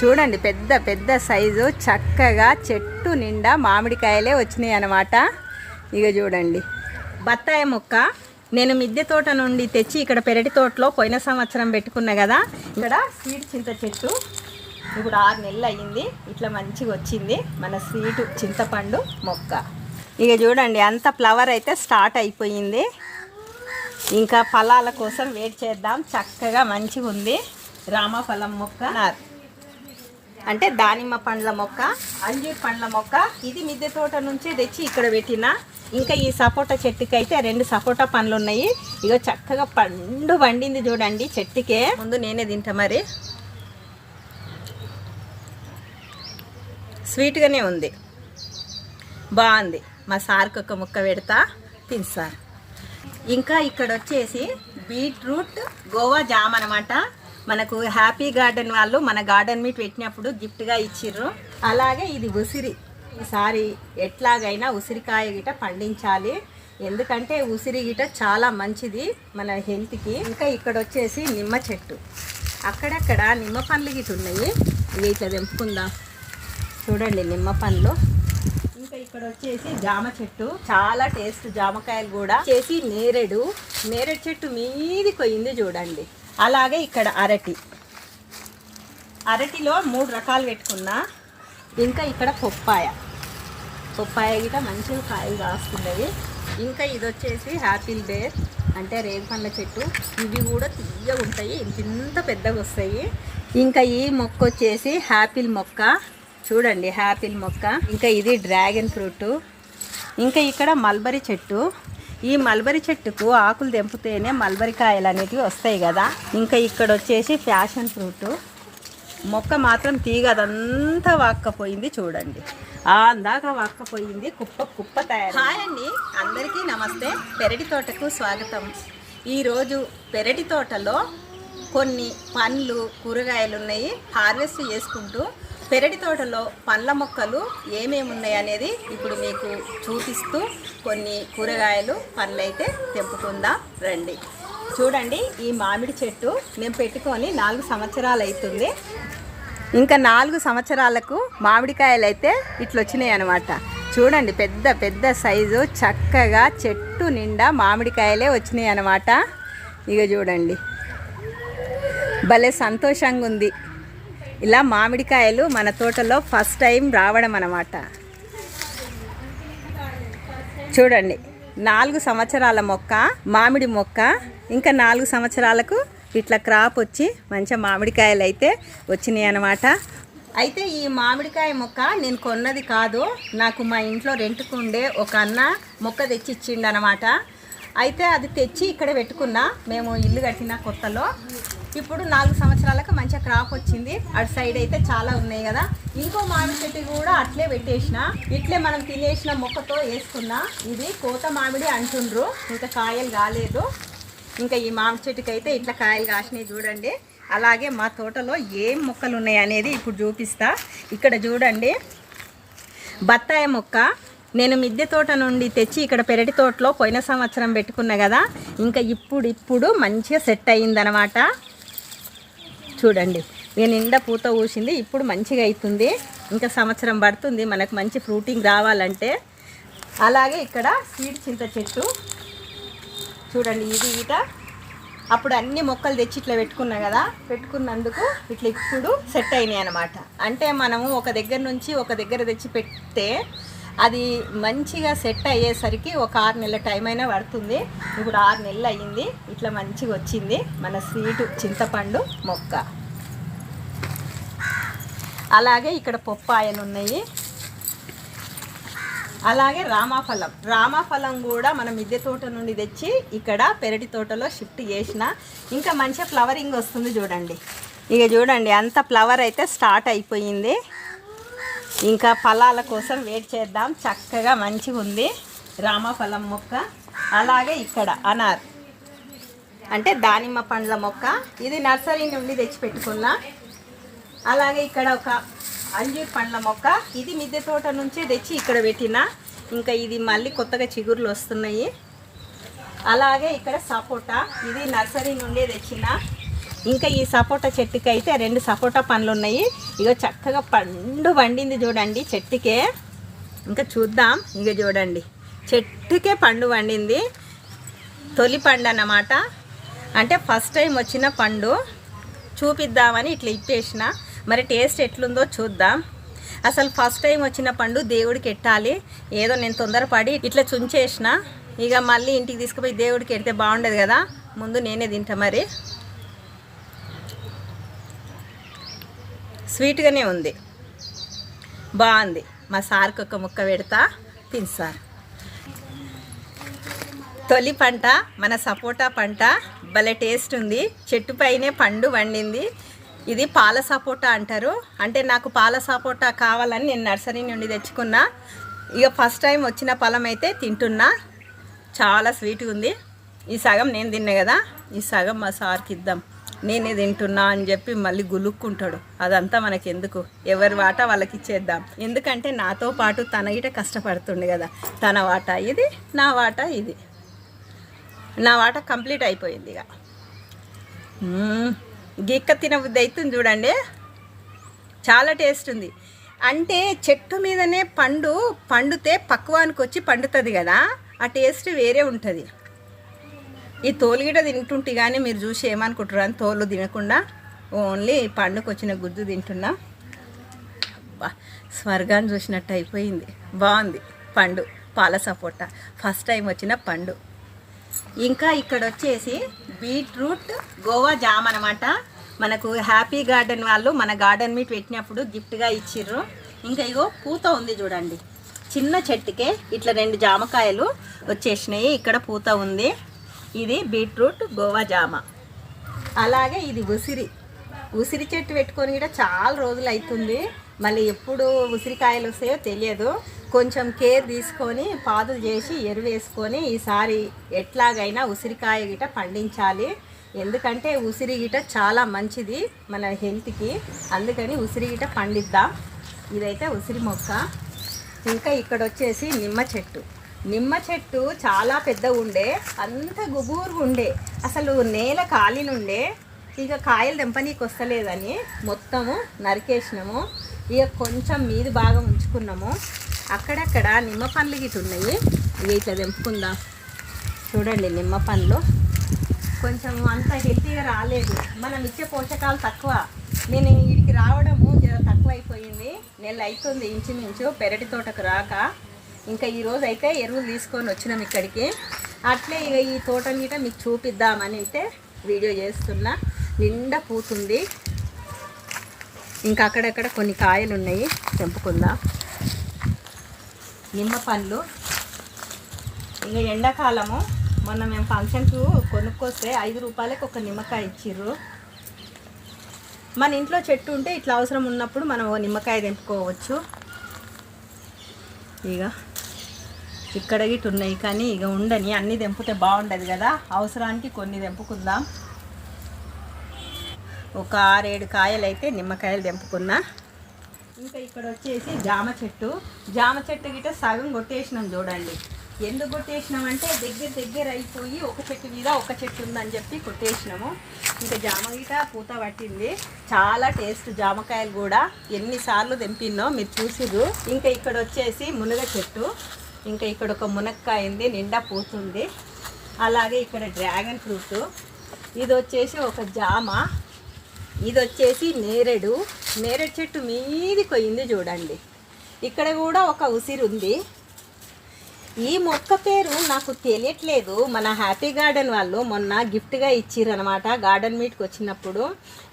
చూడండి పెద్ద పెద్ద సైజు చక్కగా చెట్టు నిండా మామిడికాయలే వచ్చినాయి అన్నమాట. ఇక చూడండి. బత్తాయి మొక్క. నేను మిద్దె తోట నుండి తెచ్చి ఇక్కడ పెరటి తోటలో పోయిన సంవత్సరం పెట్టుకున్నా కదా ఇక్కడ స్వీట్ చింత చెట్టు. ఇప్పుడు ఆరు నెలలు అయ్యింది. ఇట్లా మంచిగా వచ్చింది. మన స్వీటు చింతపండు మొక్క. ఇక చూడండి అంత ఫ్లవర్ అయితే స్టార్ట్ అయిపోయింది. ఇంకా ఫలాల కోసం వెయిట్ చేద్దాం. చక్కగా మంచిగా ఉంది రామఫలం మొక్క. నార్. అంటే దానిమ్మ పండ్ల మొక్క అంజూర్ పండ్ల మొక్క. ఇది మిద్దె తోట నుంచి తెచ్చి ఇక్కడ పెట్టిన. ఇంకా ఈ సపోటా చెట్టుకి అయితే రెండు సపోటా పండ్లు ఉన్నాయి. ఇక చక్కగా పండు పండింది చూడండి చెట్టుకే. ముందు నేనే తింటా మరి. స్వీట్గానే ఉంది. బాగుంది. మా సార్కి ఒక ముక్క పెడతా. తిని ఇంకా ఇక్కడ వచ్చేసి బీట్రూట్ గోవా జామ్ అనమాట మనకు హ్యాపీ గార్డెన్ వాళ్ళు మన గార్డెన్ మీట్ పెట్టినప్పుడు గిఫ్ట్గా ఇచ్చిర్రు. అలాగే ఇది ఉసిరి. ఈసారి ఎట్లాగైనా ఉసిరికాయ గిట పండించాలి. ఎందుకంటే ఉసిరి గిట చాలా మంచిది మన హెల్త్కి ఇంకా ఇక్కడ వచ్చేసి నిమ్మ చెట్టు. అక్కడక్కడ నిమ్మ పండ్లు గిట ఉన్నాయి. ఇవి ఇట్లా తెంపుకుందాం. చూడండి నిమ్మ పండ్లు. ఇంకా ఇక్కడ వచ్చేసి జామ చెట్టు. చాలా టేస్ట్ జామకాయలు కూడా. చేసి నేరేడు. నేరేడు చెట్టు మీది కొయ్యింది చూడండి. అలాగే ఇక్కడ అరటి. అరటిలో మూడు రకాలు పెట్టుకున్నా. ఇంకా ఇక్కడ పొప్పాయ. పొప్పాయ గిట మంచిగా కాయలు కాస్తున్నవి ఇంకా ఇది వచ్చేసి హ్యాపీల్ బేర్ అంటే రేగుపండ్ల చెట్టు. ఇవి కూడా తీయగా ఉంటాయి. ఇంత ఇంత పెద్దగా వస్తాయి. ఇంకా ఈ మొక్క వచ్చేసి హ్యాపిల్ మొక్క. చూడండి హ్యాపిల్ మొక్క. ఇంకా ఇది డ్రాగన్ ఫ్రూట్. ఇంకా ఇక్కడ మల్బరీ చెట్టు. ఈ మల్బరీ చెట్టుకు ఆకులు తెంపితేనే మల్బరీ కాయలు అనేటివి వస్తాయి కదా. ఇంకా ఇక్కడ వచ్చేసి ఫ్యాషన్ ఫ్రూట్. మొక్క మాత్రం తీగ అదంతా వాక్కపోయింది చూడండి. ఆ అందాక వాక్కపోయింది కుప్ప కుప్ప తయారు. హాయ్ అండి. అందరికీ నమస్తే. పెరటి తోటకు స్వాగతం. ఈరోజు పెరటి తోటలో కొన్ని పండ్లు కూరగాయలు ఉన్నాయి హార్వెస్ట్ చేసుకుంటూ పెరటి తోటలో పండ్ల మొక్కలు ఏమేమి ఉన్నాయి అనేది ఇప్పుడు మీకు చూపిస్తూ కొన్ని కూరగాయలు పండ్లు అయితే తెంపుకుందాం రండి. చూడండి ఈ మామిడి చెట్టు మేము పెట్టుకొని నాలుగు సంవత్సరాలు అవుతుంది ఇంకా నాలుగు సంవత్సరాలకు మామిడికాయలు అయితే ఇట్లా వచ్చినాయి అనమాట చూడండి పెద్ద పెద్ద సైజు చక్కగా చెట్టు నిండా మామిడికాయలే వచ్చినాయి అనమాట ఇక చూడండి. భలే సంతోషంగా ఉంది ఇలా మామిడికాయలు మన తోటలో ఫస్ట్ టైం రావడం అన్నమాట. చూడండి నాలుగు సంవత్సరాల మొక్క మామిడి మొక్క ఇంకా నాలుగు సంవత్సరాలకు ఇట్లా క్రాప్ వచ్చి మంచిగా మామిడికాయలు అయితే వచ్చినాయి అన్నమాట. అయితే ఈ మామిడికాయ మొక్క నేను కొన్నది కాదు నాకు మా ఇంట్లో రెంట్కు ఉండే ఒక అన్న మొక్క తెచ్చిచ్చిండు అనమాట అయితే అది తెచ్చి ఇక్కడ పెట్టుకున్నా. మేము ఇల్లు కట్టిన కొత్తలో. ఇప్పుడు నాలుగు సంవత్సరాలకు మంచిగా క్రాప్ వచ్చింది. అటు సైడ్ అయితే చాలా ఉన్నాయి కదా. ఇంకో మామిడి చెట్టు కూడా అట్లే పెట్టేసిన. ఇట్లే మనం తినేసిన మొక్కతో వేసుకున్నా. ఇది కోత మామిడి అంటుండ్రు. ఇంకా కాయలు కాలేదు ఇంకా ఈ మామిడి చెట్టుకి అయితే ఇట్లా కాయలు కాసినాయి చూడండి. అలాగే మా తోటలో ఏం మొక్కలు ఉన్నాయి అనేది ఇప్పుడు చూపిస్తా. ఇక్కడ చూడండి. బత్తాయి మొక్క నేను మిద్దె తోట నుండి తెచ్చి ఇక్కడ పెరటి తోటలో పోయిన సంవత్సరం పెట్టుకున్నా కదా ఇంకా ఇప్పుడు ఇప్పుడు మంచిగా సెట్ అయ్యిందనమాట. చూడండి ఇక నిండా పూత ఊసింది ఇప్పుడు మంచిగా అవుతుంది ఇంకా సంవత్సరం పడుతుంది మనకు మంచి ఫ్రూటింగ్ రావాలంటే. అలాగే ఇక్కడ స్వీట్ చింత చెట్టు. చూడండి ఇది ఈట అప్పుడు అన్ని మొక్కలు తెచ్చి ఇట్లా పెట్టుకున్నా కదా పెట్టుకున్నందుకు ఇట్లా ఇప్పుడు సెట్ అయినాయి అనమాట. అంటే మనము ఒక దగ్గర నుంచి ఒక దగ్గర తెచ్చి పెడితే అది మంచిగా సెట్ అయ్యేసరికి ఒక ఆరు నెలల టైం అయినా పడుతుంది. ఇప్పుడు ఆరు నెలలు అయ్యింది. ఇట్లా మంచిగా వచ్చింది. మన స్వీటు చింతపండు మొక్క. అలాగే ఇక్కడ పొప్పాయలు ఉన్నాయి. అలాగే రామాఫలం. రామాఫలం కూడా మనం మిద్దె తోట నుండి తెచ్చి ఇక్కడ పెరటి తోటలో షిఫ్ట్ చేసిన. ఇంకా మంచిగా ఫ్లవరింగ్ వస్తుంది చూడండి. ఇక చూడండి అంత ఫ్లవర్ అయితే స్టార్ట్ అయిపోయింది. ఇంకా ఫలాల కోసం వెయిట్ చేద్దాం. చక్కగా మంచిగా ఉంది రామఫలం మొక్క. అలాగే ఇక్కడ అనార్. అంటే దానిమ్మ పండ్ల మొక్క. ఇది నర్సరీ నుండి తెచ్చిపెట్టుకున్నా. అలాగే ఇక్కడ ఒక అంజూర్ పండ్ల మొక్క. ఇది మిద్దె తోట నుంచే తెచ్చి ఇక్కడ పెట్టిన. ఇంకా ఇది మళ్ళీ కొత్తగా చిగుర్లు వస్తున్నాయి. అలాగే ఇక్కడ సపోటా. ఇది నర్సరీ నుండే తెచ్చిన. ఇంకా ఈ సపోటా చెట్టుకి అయితే రెండు సపోటా పండ్లు ఉన్నాయి ఇక చక్కగా పండు పండింది చూడండి చెట్టుకే. ఇంకా చూద్దాం. ఇక చూడండి. చెట్టుకే పండు పండింది. తొలి పండు అన్నమాట. అంటే ఫస్ట్ టైం వచ్చిన పండు. చూపిద్దామని ఇట్లా ఇప్పేసిన. మరి టేస్ట్ ఎట్లుందో చూద్దాం. అసలు ఫస్ట్ టైం వచ్చిన పండు దేవుడికి ఎట్టాలి? ఏదో నేను తొందరపడి ఇట్లా చుంచేసిన. ఇక మళ్ళీ ఇంటికి తీసుకుపోయి దేవుడికి ఎడితే బాగుండదు కదా. ముందు నేనే తింటా మరి. స్వీట్గానే ఉంది. బాగుంది. మా సార్కి ఒక ముక్క పెడతా తిని సార్ తొలి పంట మన సపోటా పంట భలే టేస్ట్ ఉంది. చెట్టు పైనే పండు వండింది. ఇది పాల సపోటా అంటారు. అంటే నాకు పాల సపోటా కావాలని నేను నర్సరీ నుండి తెచ్చుకున్నా. ఇక ఫస్ట్ టైం వచ్చిన ఫలం అయితే తింటున్నా. చాలా స్వీట్గా ఉంది. ఈ సగం నేను తిన్నా కదా. ఈ సగం మా సార్కి ఇద్దాం. నేనే తింటున్నా అని చెప్పి మళ్ళీ గులుక్కుంటాడు. అదంతా మనకి ఎందుకు ఎవరి వాట వాళ్ళకి ఇచ్చేద్దాం ఎందుకంటే నాతో పాటు తన గిట కష్టపడుతుండే కదా. తన వాట ఇది నా వాట ఇది. నా వాట కంప్లీట్ అయిపోయింది ఇక. గిక్క తినబుద్ధి అవుతుంది చూడండి. చాలా టేస్ట్ ఉంది. అంటే చెట్టు మీదనే పండు పండితే పక్వానికి వచ్చి పండుతుంది కదా. ఆ టేస్ట్ వేరే ఉంటుంది. ఈ తోలుగిట తింటుంటే కానీ మీరు చూసి ఏమనుకుంటారు అని తోలు తినకుండా ఓన్లీ పండుకు వచ్చిన గుజ్జు తింటున్నా. అబ్బా, స్వర్గాన్ని చూసినట్టు అయిపోయింది. బాగుంది పండు పాల సపోటా. ఫస్ట్ టైం వచ్చిన పండు. ఇంకా ఇక్కడ వచ్చేసి బీట్రూట్ గోవా జామ్ అనమాట మనకు హ్యాపీ గార్డెన్ వాళ్ళు మన గార్డెన్ మీట్ పెట్టినప్పుడు గిఫ్ట్గా ఇచ్చిర్రు. ఇంకా ఇగో పూత ఉంది చూడండి. చిన్న చెట్టుకే ఇట్లా రెండు జామకాయలు వచ్చేసినాయి. ఇక్కడ పూత ఉంది. ఇది బీట్రూట్ గోవా జామ. అలాగే ఇది ఉసిరి. ఉసిరి చెట్టు పెట్టుకొని కూడా చాలా రోజులు అవుతుంది మళ్ళీ ఎప్పుడు ఉసిరికాయలు వస్తాయో తెలియదు. కొంచెం కేర్ తీసుకొని పాదులు చేసి ఎరువేసుకొని ఈసారి ఎట్లాగైనా ఉసిరికాయ గిట పండించాలి. ఎందుకంటే ఉసిరి గిట చాలా మంచిది మన హెల్త్కి. అందుకని ఉసిరి గిట పండిద్దాం. ఇదైతే ఉసిరి మొక్క. ఇంకా ఇక్కడ వచ్చేసి నిమ్మ చెట్టు. నిమ్మ చెట్టు చాలా పెద్ద ఉండే అంత గుబూరుగా ఉండే అసలు నేల కాలినుండే ఇక కాయలు తెంపనీకి వస్తలేదని మొత్తము నరికేసినాము. ఇక కొంచెం మీది బాగా ఉంచుకున్నాము. అక్కడక్కడ నిమ్మ పండ్లు గిట్ల ఉన్నాయి. ఇక ఇట్లా తెంపుకుందాం. చూడండి నిమ్మ పండ్లు. కొంచెం అంత హెల్తీగా రాలేదు. మనం ఇచ్చే పోషకాలు తక్కువ. నేను వీడికి రావడము జర తక్కువ అయిపోయింది నెల అవుతుంది ఇంచుమించు పెరటి తోటకు రాక. ఇంకా ఈరోజు అయితే ఎరువులు తీసుకొని వచ్చినాం ఇక్కడికి. అట్లే ఇక ఈ తోటని గిట మీకు చూపిద్దామని అయితే వీడియో చేస్తున్నా. నిండా పూతుంది. ఇంకా అక్కడక్కడ కొన్ని కాయలు ఉన్నాయి. తెంపుకుందాం. నిమ్మ పండ్లు. ఇంకా ఎండాకాలము. మొన్న మేము ఫంక్షన్కు కొనుక్కొస్తే ఐదు రూపాయలకి ఒక నిమ్మకాయ ఇచ్చిర్రు. మన ఇంట్లో చెట్టు ఉంటే ఇట్లా అవసరం ఉన్నప్పుడు మనం నిమ్మకాయ తెంపుకోవచ్చు. ఇక ఇక్కడ గిట్ ఉన్నాయి కానీ ఇక ఉండని. అన్నీ తెంపితే బాగుండదు కదా. అవసరానికి కొన్ని తెంపుకుందాం. ఒక ఆరేడు కాయలు అయితే నిమ్మకాయలు తెంపుకున్నా. ఇంకా ఇక్కడ వచ్చేసి జామ చెట్టు. జామ చెట్టు గిట్ట సగం కొట్టేసినాం చూడండి. ఎందుకు కొట్టేసినామంటే దగ్గర దగ్గర అయిపోయి ఒక చెట్టు మీద ఒక చెట్టు ఉందని చెప్పి కొట్టేసినాము. ఇంకా జామ గిట పూత పట్టింది. చాలా టేస్ట్ జామకాయలు కూడా. ఎన్నిసార్లు తెంపినో మీరు చూసిర్రు. ఇంకా ఇక్కడ వచ్చేసి మునగ చెట్టు. ఇంకా ఇక్కడ ఒక మునక్కాయ ఉంది నిండా పోతుంది అలాగే ఇక్కడ డ్రాగన్ ఫ్రూట్. ఇది వచ్చేసి ఒక జామ. ఇది వచ్చేసి నేరేడు. నేరేడు చెట్టు మీది కొయ్యింది చూడండి. ఇక్కడ కూడా ఒక ఉసిరి ఉంది. ఈ మొక్క పేరు నాకు తెలియట్లేదు. మన హ్యాపీ గార్డెన్ వాళ్ళు మొన్న గిఫ్ట్గా ఇచ్చిర్రు అనమాట గార్డెన్ మీట్కి వచ్చినప్పుడు.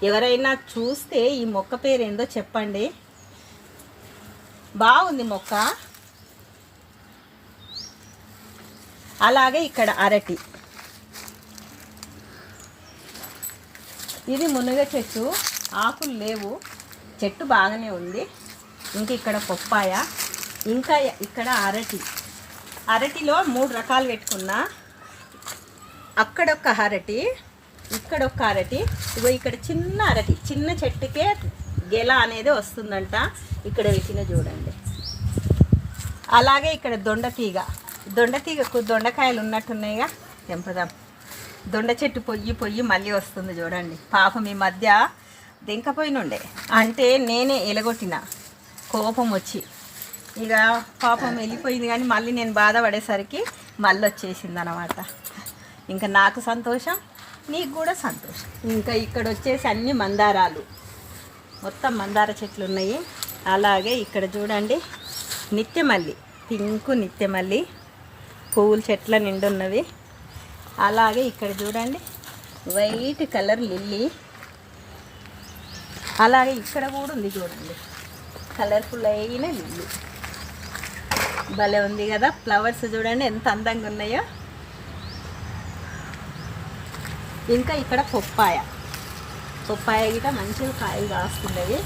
ఎవరైనా చూస్తే ఈ మొక్క పేరు ఏందో చెప్పండి. బాగుంది మొక్క. అలాగే ఇక్కడ అరటి. ఇది మునగ చెట్టు ఆకులు లేవు చెట్టు బాగానే ఉంది. ఇంకా ఇక్కడ పొప్పాయ ఇంకా ఇక్కడ అరటి. అరటిలో మూడు రకాలు పెట్టుకున్నా. అక్కడ ఒక అరటి ఇక్కడ ఒక అరటి ఇగో ఇక్కడ చిన్న అరటి. చిన్న చెట్టుకే గెల అనేది వస్తుందంట. ఇక్కడ పెట్టిన చూడండి. అలాగే ఇక్కడ దొండ తీగ. దొండ తీగకు దొండకాయలు ఉన్నట్టున్నాయిగా. తెంపుదాం దొండ చెట్టు పొయ్యి పొయ్యి మళ్ళీ వస్తుంది చూడండి. పాపం ఈ మధ్య దింకపోయినుండే. అంటే నేనే ఎలగొట్టిన. కోపం వచ్చి. ఇక పాపం వెళ్ళిపోయింది కానీ మళ్ళీ నేను బాధపడేసరికి మళ్ళీ వచ్చేసింది అనమాట ఇంకా నాకు సంతోషం నీకు కూడా సంతోషం. ఇంకా ఇక్కడ వచ్చేసి అన్ని మందారాలు. మొత్తం మందార చెట్లు ఉన్నాయి అలాగే ఇక్కడ చూడండి నిత్యమల్లి. పింకు నిత్యమల్లి. పువ్వుల చెట్ల నిండున్నవి అలాగే ఇక్కడ చూడండి వైట్ కలర్ లిల్లీ. అలాగే ఇక్కడ కూడా ఉంది చూడండి కలర్ఫుల్ అయిన లిల్లీ. భలే ఉంది కదా ఫ్లవర్స్ చూడండి ఎంత అందంగా ఉన్నాయో. ఇంకా ఇక్కడ పొప్పాయ. పొప్పాయ గిట మంచిగా కాయలు కాస్తున్నాయి.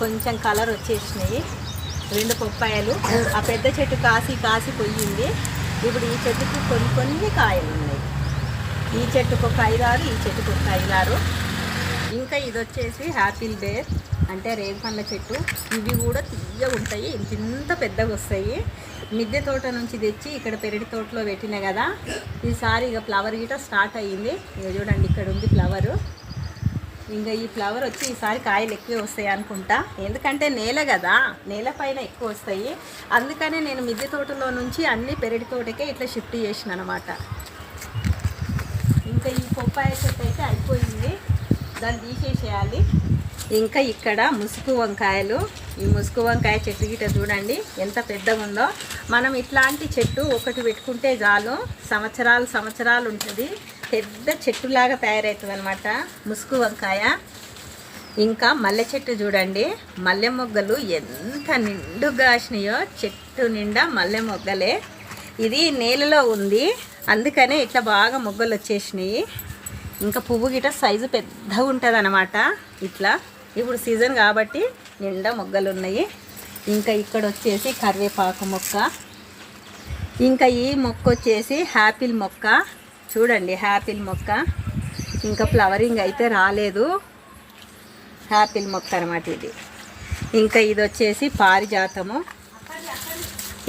కొంచెం కలర్ వచ్చేసినాయి. రెండు పొప్పాయలు. ఆ పెద్ద చెట్టు కాసి కాసి పోయింది. ఇప్పుడు ఈ చెట్టుకు కొన్ని కొన్ని కాయలు ఉన్నాయి ఈ చెట్టుకు ఒక ఐదారు ఈ చెట్టుకు ఒక ఐదారు. ఇంకా ఇది వచ్చేసి హ్యాపీల్ బేర్ అంటే రేగుపండ్ల చెట్టు. ఇవి కూడా తీయగా ఉంటాయి ఇంత ఇంత పెద్దగా వస్తాయి మిద్దె తోట నుంచి తెచ్చి ఇక్కడ పెరటి తోటలో పెట్టిన కదా ఈసారి ఇక ఫ్లవర్ గిట స్టార్ట్ అయ్యింది. ఇక చూడండి ఇక్కడ ఉంది ఫ్లవరు. ఇంకా ఈ ఫ్లవర్ వచ్చి ఈసారి కాయలు ఎక్కువ వస్తాయి అనుకుంటా. ఎందుకంటే నేల కదా నేల పైన ఎక్కువ వస్తాయి. అందుకనే నేను మిద్దె తోటలో నుంచి అన్ని పెరటి తోటకే ఇట్లా షిఫ్ట్ చేసిన అనమాట ఇంకా ఈ పొప్పాయ చెట్టు అయితే అయిపోయింది. దాన్ని తీసేసేయాలి. ఇంకా ఇక్కడ ముసుగు వంకాయలు. ఈ ముసుగు వంకాయ చెట్టు గిట చూడండి ఎంత పెద్దగా ఉందో మనం ఇట్లాంటి చెట్టు ఒకటి పెట్టుకుంటే చాలు. సంవత్సరాలు సంవత్సరాలు ఉంటుంది. పెద్ద చెట్టులాగా తయారవుతుంది అనమాట ముసుగు వంకాయ. ఇంకా మల్లె చెట్టు చూడండి. మల్లె మొగ్గలు ఎంత నిండుగా కాసినాయో చెట్టు నిండా మల్లె మొగ్గలే. ఇది నేలలో ఉంది. అందుకనే ఇట్లా బాగా మొగ్గలు వచ్చేసినాయి. ఇంకా పువ్వు గిట సైజు పెద్దగా ఉంటుంది అనమాట ఇట్లా. ఇప్పుడు సీజన్ కాబట్టి నిండా మొగ్గలు ఉన్నాయి. ఇంకా ఇక్కడ వచ్చేసి కరివేపాకు మొక్క. ఇంకా ఈ మొక్క వచ్చేసి హ్యాపిల్ మొక్క. చూడండి హ్యాపిల్ మొక్క. ఇంకా ఫ్లవరింగ్ అయితే రాలేదు. హ్యాపిల్ మొక్క అనమాట ఇది. ఇంకా ఇది వచ్చేసి పారిజాతము.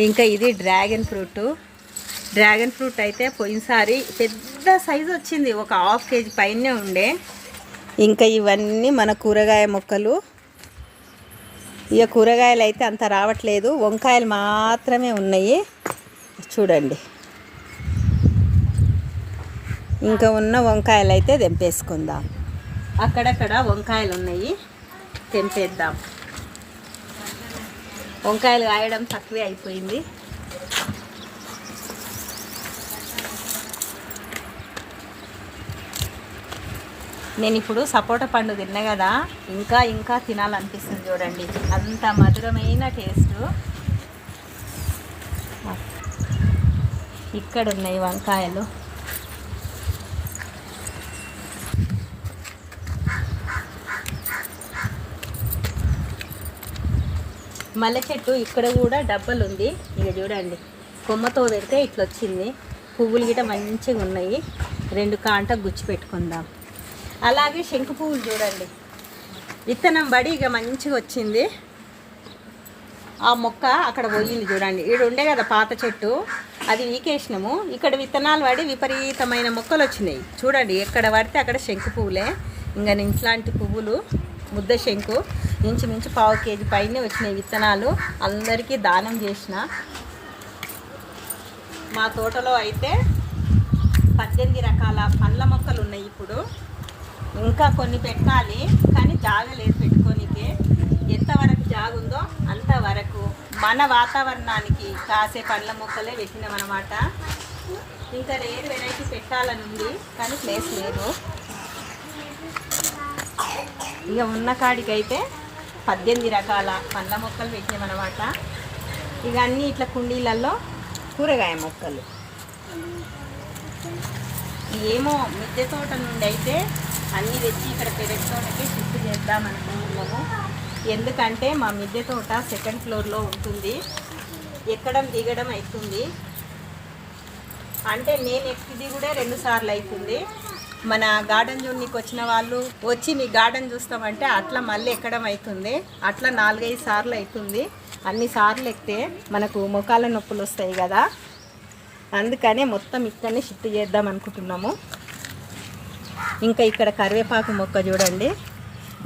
ఇంకా ఇది డ్రాగన్ ఫ్రూట్. డ్రాగన్ ఫ్రూట్ అయితే పోయినసారి పెద్ద సైజు వచ్చింది ఒక హాఫ్ కేజీ పైనే ఉండే. ఇంకా ఇవన్నీ మన కూరగాయ మొక్కలు. ఇక కూరగాయలు అయితే అంత రావట్లేదు. వంకాయలు మాత్రమే ఉన్నాయి. చూడండి. ఇంకా ఉన్న వంకాయలు అయితే తెంపేసుకుందాం. అక్కడక్కడ వంకాయలు ఉన్నాయి తెంపేద్దాం. వంకాయలు కాయడం తక్కువే అయిపోయింది. నేను ఇప్పుడు సపోటా పండు తిన్నా కదా ఇంకా ఇంకా తినాలనిపిస్తుంది చూడండి. అంత మధురమైన టేస్ట్. ఇక్కడ ఉన్నాయి వంకాయలు. మల్లె చెట్టు ఇక్కడ కూడా డబ్బలు ఉంది. ఇక చూడండి కొమ్మతో పెడితే ఇట్లా వచ్చింది. పువ్వులు గిట మంచిగా ఉన్నాయి. రెండు కాంట గుచ్చి పెట్టుకుందాం. అలాగే శంకు పువ్వులు చూడండి. విత్తనం పడి ఇక మంచిగా వచ్చింది. ఆ మొక్క అక్కడ పోయింది చూడండి. ఇక్కడ ఉండే కదా పాత చెట్టు అది వీకేసినాము ఇక్కడ విత్తనాలు పడి విపరీతమైన మొక్కలు వచ్చినాయి. చూడండి ఎక్కడ పడితే అక్కడ శంకు పువ్వులే. ఇంకా నేను ఇట్లాంటి పువ్వులు ముద్ద శంకు ఇంచుమించు పావు కేజీ పైన వచ్చినాయి విత్తనాలు. అందరికీ దానం చేసిన మా తోటలో అయితే పద్దెనిమిది రకాల పండ్ల మొక్కలు ఉన్నాయి ఇప్పుడు. ఇంకా కొన్ని పెట్టాలి కానీ జాగ లేదు పెట్టుకోనికే. ఎంతవరకు జాగ ఉందో అంతవరకు మన వాతావరణానికి కాసే పండ్ల మొక్కలే పెట్టినామన్నమాట. ఇంకా రేరు వెరైటీ పెట్టాలని ఉంది కానీ ప్లేస్ లేదు. ఇక ఉన్న కాడికైతే పద్దెనిమిది రకాల పండ్ల మొక్కలు పెట్టామన్నమాట ఇక అన్నీ ఇట్లా కుండీలలో కూరగాయ మొక్కలు. ఏమో మిద్దె తోట నుండి అయితే అన్నీ తెచ్చి ఇక్కడ పెరటి తోటకి షిఫ్ట్ చేద్దాం అనుకుంటున్నాము ఎందుకంటే మా మిద్దె తోట సెకండ్ ఫ్లోర్లో ఉంటుంది. ఎక్కడం దిగడం అవుతుంది. అంటే నేను ఎక్కిది కూడా రెండు సార్లు అవుతుంది. మన గార్డెన్ చూడనికి వచ్చిన వాళ్ళు వచ్చి మీ గార్డెన్ చూస్తామంటే అట్లా మళ్ళీ ఎక్కడం అవుతుంది. అట్లా నాలుగైదు సార్లు అవుతుంది. అన్ని సార్లు ఎక్కితే మనకు ముఖాల నొప్పులు వస్తాయి కదా. అందుకనే మొత్తం ఇక్కడనే షిఫ్ట్ చేద్దాం అనుకుంటున్నాము. ఇంకా ఇక్కడ కరివేపాకు మొక్క చూడండి.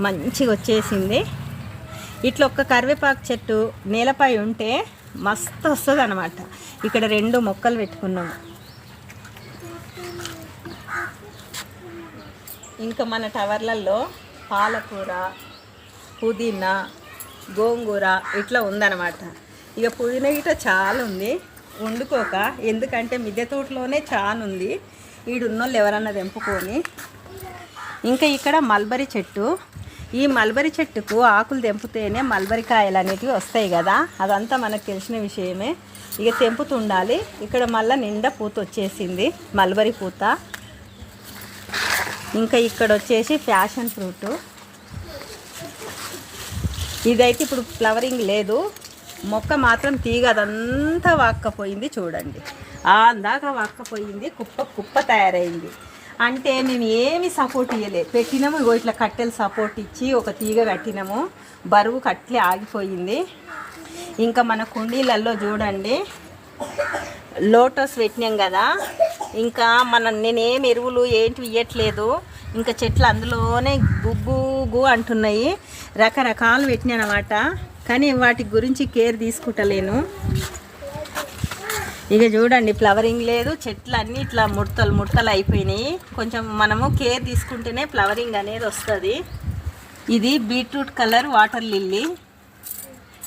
మంచిగా వచ్చేసింది. ఇట్లా ఒక్క కరివేపాకు చెట్టు నేలపై ఉంటే మస్తు వస్తుంది అనమాట ఇక్కడ రెండు మొక్కలు పెట్టుకున్నాము. ఇంకా మన టవర్లలో పాలకూర పుదీనా గోంగూర ఇట్లా ఉందన్నమాట. ఇక పుదీనా గిట చాలా ఉంది. వండుకోక ఎందుకంటే మిద్దె తోటలోనే చాలా ఉంది. ఈడున్నోళ్ళు ఎవరన్నా తెంపుకొని. ఇంకా ఇక్కడ మల్బరీ చెట్టు. ఈ మల్బరీ చెట్టుకు ఆకులు తెంపుతేనే మల్బరీ కాయలు అనేటివి వస్తాయి కదా. అదంతా మనకు తెలిసిన విషయమే. ఇక తెంపుతుండాలి. ఇక్కడ మళ్ళీ నిండా పూత వచ్చేసింది. మల్బరీ పూత. ఇంకా ఇక్కడ వచ్చేసి ఫ్యాషన్ ఫ్రూట్. ఇదైతే ఇప్పుడు ఫ్లవరింగ్ లేదు. మొక్క మాత్రం తీగ అదంతా వాక్కపోయింది చూడండి. ఆ అందాక వాక్కపోయింది కుప్ప కుప్ప తయారైంది. అంటే మేము ఏమి సపోర్ట్ ఇవ్వలే పెట్టినాము ఇగో ఇట్లా కట్టెలు సపోర్ట్ ఇచ్చి ఒక తీగ కట్టినాము. బరువు కట్లే ఆగిపోయింది. ఇంకా మన కుండీలలో చూడండి లోటస్ పెట్టినాం కదా. ఇంకా మన నేనేం ఎరువులు ఏంటి ఇవ్వట్లేదు ఇంకా చెట్లు అందులోనే గుగ్గు గు అంటున్నాయి. రకరకాలు పెట్టినాయి అనమాట కానీ వాటి గురించి కేర్ తీసుకుంటలేను. ఇక చూడండి ఫ్లవరింగ్ లేదు. చెట్లు అన్నీ ఇట్లా ముడతలు ముడతలు అయిపోయినాయి. కొంచెం మనము కేర్ తీసుకుంటేనే ఫ్లవరింగ్ అనేది వస్తుంది. ఇది beetroot colour water lily.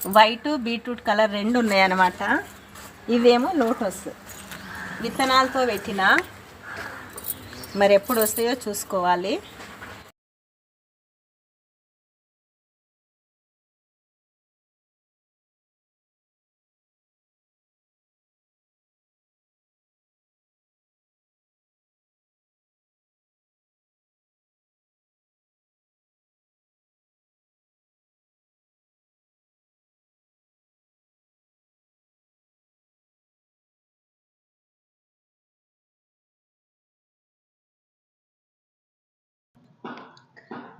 White beetroot colour రెండు ఉన్నాయి అన్నమాట. ఇవేమో లోటస్. విత్తనాలతో పెట్టిన మరి ఎప్పుడు వస్తాయో చూసుకోవాలి.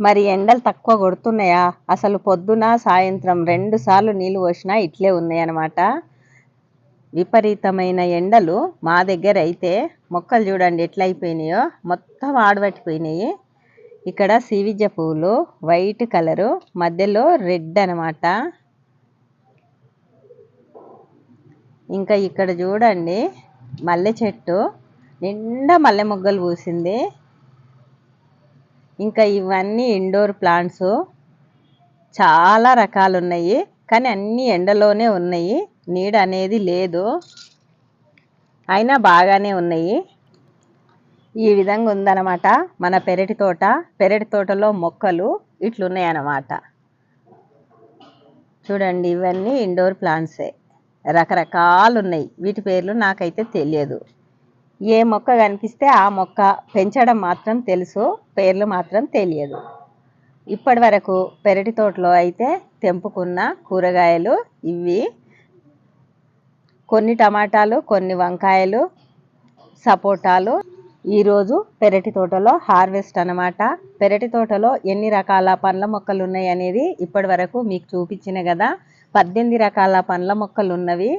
మరి ఎండలు తక్కువ కొడుతున్నాయా? అసలు పొద్దున సాయంత్రం రెండు సార్లు నీళ్ళు పోసినా ఇట్లే ఉన్నాయన్నమాట. విపరీతమైన ఎండలు మా దగ్గర అయితే. మొక్కలు చూడండి ఎట్లయిపోయినాయో. మొత్తం ఆడబట్టిపోయినాయి. ఇక్కడ సివిజ పువ్వులు వైట్ కలరు మధ్యలో రెడ్ అనమాట ఇంకా ఇక్కడ చూడండి మల్లె చెట్టు. నిండా మల్లె మొగ్గలు పూసింది. ఇంకా ఇవన్నీ ఇండోర్ ప్లాంట్స్ చాలా రకాలు ఉన్నాయి కానీ అన్నీ ఎండలోనే ఉన్నాయి. నీడ అనేది లేదు. అయినా బాగానే ఉన్నాయి. ఈ విధంగా ఉందన్నమాట మన పెరటి తోట. పెరటి తోటలో మొక్కలు ఇట్లున్నాయి అన్నమాట చూడండి ఇవన్నీ ఇండోర్ ప్లాంట్సే. రకరకాలు ఉన్నాయి వీటి పేర్లు నాకైతే తెలియదు. ఏ మొక్క కనిపిస్తే ఆ మొక్క పెంచడం మాత్రం తెలుసు పేర్లు మాత్రం తెలియదు. ఇప్పటి వరకు పెరటి తోటలో అయితే తెంపుకున్న కూరగాయలు ఇవి. కొన్ని టమాటాలు కొన్ని వంకాయలు సపోటాలు. ఈరోజు పెరటి తోటలో హార్వెస్ట్ అనమాట పెరటి తోటలో ఎన్ని రకాల పండ్ల మొక్కలు ఉన్నాయి అనేది ఇప్పటి వరకు మీకు చూపించిన కదా. పద్దెనిమిది రకాల పండ్ల మొక్కలు ఉన్నవి.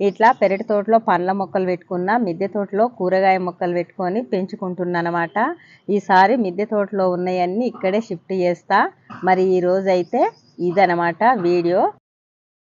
ఇట్లా పెరటి తోటలో పండ్ల మొక్కలు పెట్టుకున్న మిద్దె తోటలో కూరగాయ మొక్కలు పెట్టుకొని పెంచుకుంటున్నానమాట. ఈసారి మిద్దె తోటలో ఉన్నాయన్నీ ఇక్కడే షిఫ్ట్ చేస్తా. మరి ఈ రోజైతే ఇదనమాట వీడియో.